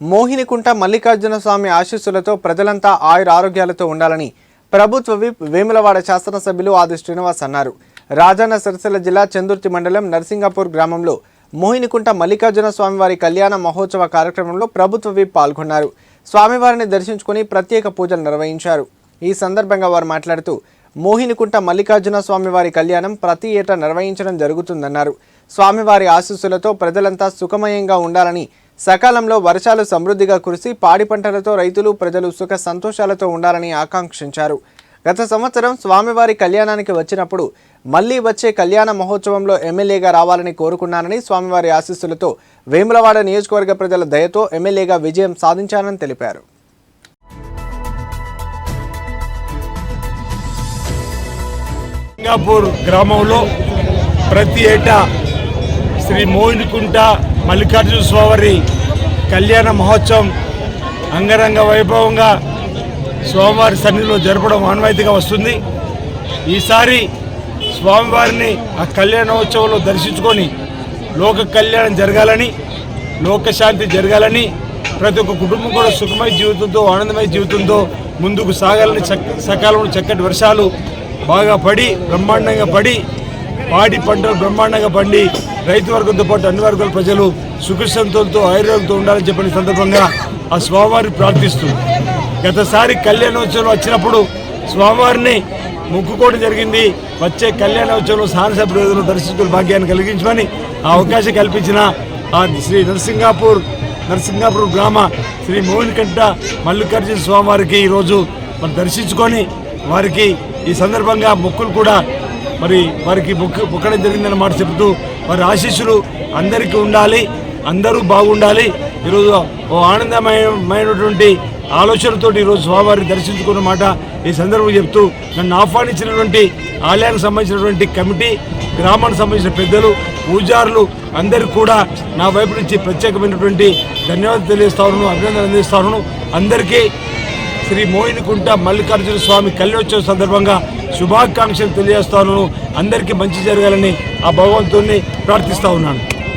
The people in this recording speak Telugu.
మోహినికుంట మల్లికార్జున స్వామి ఆశీస్సులతో ప్రజలంతా ఆయుర ఆరోగ్యాలతో ఉండాలని ప్రభుత్వ విప్ వేములవాడ శాసనసభ్యులు ఆది శ్రీనివాస్ అన్నారు. రాజన్న సిరిసిల్ల జిల్లా చందుర్తి మండలం నర్సింగాపూర్ గ్రామంలో మోహినికుంట మల్లికార్జున స్వామివారి కళ్యాణ మహోత్సవ కార్యక్రమంలో ప్రభుత్వ విప్ పాల్గొన్నారు. స్వామివారిని దర్శించుకుని ప్రత్యేక పూజలు నిర్వహించారు. ఈ సందర్భంగా వారు మాట్లాడుతూ మోహినికుంట మల్లికార్జున స్వామివారి కళ్యాణం ప్రతి ఏటా నిర్వహించడం జరుగుతుందన్నారు. స్వామివారి ఆశీస్సులతో ప్రజలంతా సుఖమయంగా ఉండాలని సకాలంలో వర్షాలు సమృద్ధిగా కురిసి పాడి పంటలతో రైతులు ప్రజలు సుఖ సంతోషాలతో ఉండాలని ఆకాంక్షించారు. గత సంవత్సరం స్వామివారి కళ్యాణానికి వచ్చినప్పుడు మళ్ళీ వచ్చే కళ్యాణ మహోత్సవంలో ఎమ్మెల్యేగా రావాలని కోరుకున్నానని స్వామివారి ఆశీస్సులతో వేములవాడ నియోజకవర్గ ప్రజల దయతో ఎమ్మెల్యేగా విజయం సాధించానని తెలిపారు. సింగాపూర్ గ్రామంలో ప్రతి ఏటా శ్రీ మోహినికుంట మల్లికార్జున స్వామి కళ్యాణ మహోత్సవం అంగరంగ వైభవంగా స్వామివారి సన్నిధిలో జరపడం ఆన్వాయితీగా వస్తుంది. ఈసారి స్వామివారిని ఆ కళ్యాణోత్సవంలో దర్శించుకొని లోక కళ్యాణం జరగాలని లోకశాంతి జరగాలని ప్రతి ఒక్క కుటుంబం కూడా సుఖమయ జీవితంతో ఆనందమయ జీవితంతో ముందుకు సాగాలని చక్క సకాలంలో చక్కటి వర్షాలు బాగా పడి బ్రహ్మాండంగా పడి పాడి పంటలు బ్రహ్మాండంగా పండి రైతు వర్గంతో పాటు అన్ని వర్గాల ప్రజలు సుఖశాంతులతో ఆయుర్వేదంతో ఉండాలని చెప్పిన సందర్భంగా ఆ స్వామివారిని ప్రార్థిస్తూ గతసారి కళ్యాణోత్సవం వచ్చినప్పుడు స్వామివారిని మొక్కుకోవడం జరిగింది. వచ్చే కళ్యాణోత్సవంలో శాసనసభ్యులు దర్శించుకునే భాగ్యాన్ని కలిగించమని ఆ అవకాశం కల్పించిన ఆ శ్రీ నరసింగాపూర్ నరసింగాపూర్ గ్రామ శ్రీ మోహినికంఠ మల్లికార్జున స్వామివారికి ఈరోజు మనం దర్శించుకొని వారికి ఈ సందర్భంగా మొక్కులు కూడా మరి వారికి మొక్కు మొక్కడం జరిగిందన్న మాట చెబుతూ వారి ఆశీస్సులు అందరికీ ఉండాలి అందరూ బాగుండాలి. ఈరోజు ఓ ఆనందమయమైనటువంటి ఆలోచనలతో ఈరోజు స్వామివారిని దర్శించుకున్న మాట ఈ సందర్భం చెప్తూ నన్ను ఆహ్వానించినటువంటి ఆలయానికి సంబంధించినటువంటి కమిటీ గ్రామానికి సంబంధించిన పెద్దలు పూజారులు అందరికీ కూడా నా వైపు నుంచి ప్రత్యేకమైనటువంటి ధన్యవాదాలు తెలియస్తాను అభినందనలు అందిస్తాను. అందరికీ శ్రీ మోయినకుంట మల్లికార్జున స్వామి కళ్యాణోత్సవం సందర్భంగా శుభాకాంక్షలు తెలియజేస్తాను. అందరికీ మంచి జరగాలని ఆ భగవంతుణ్ణి ప్రార్థిస్తా ఉన్నాను.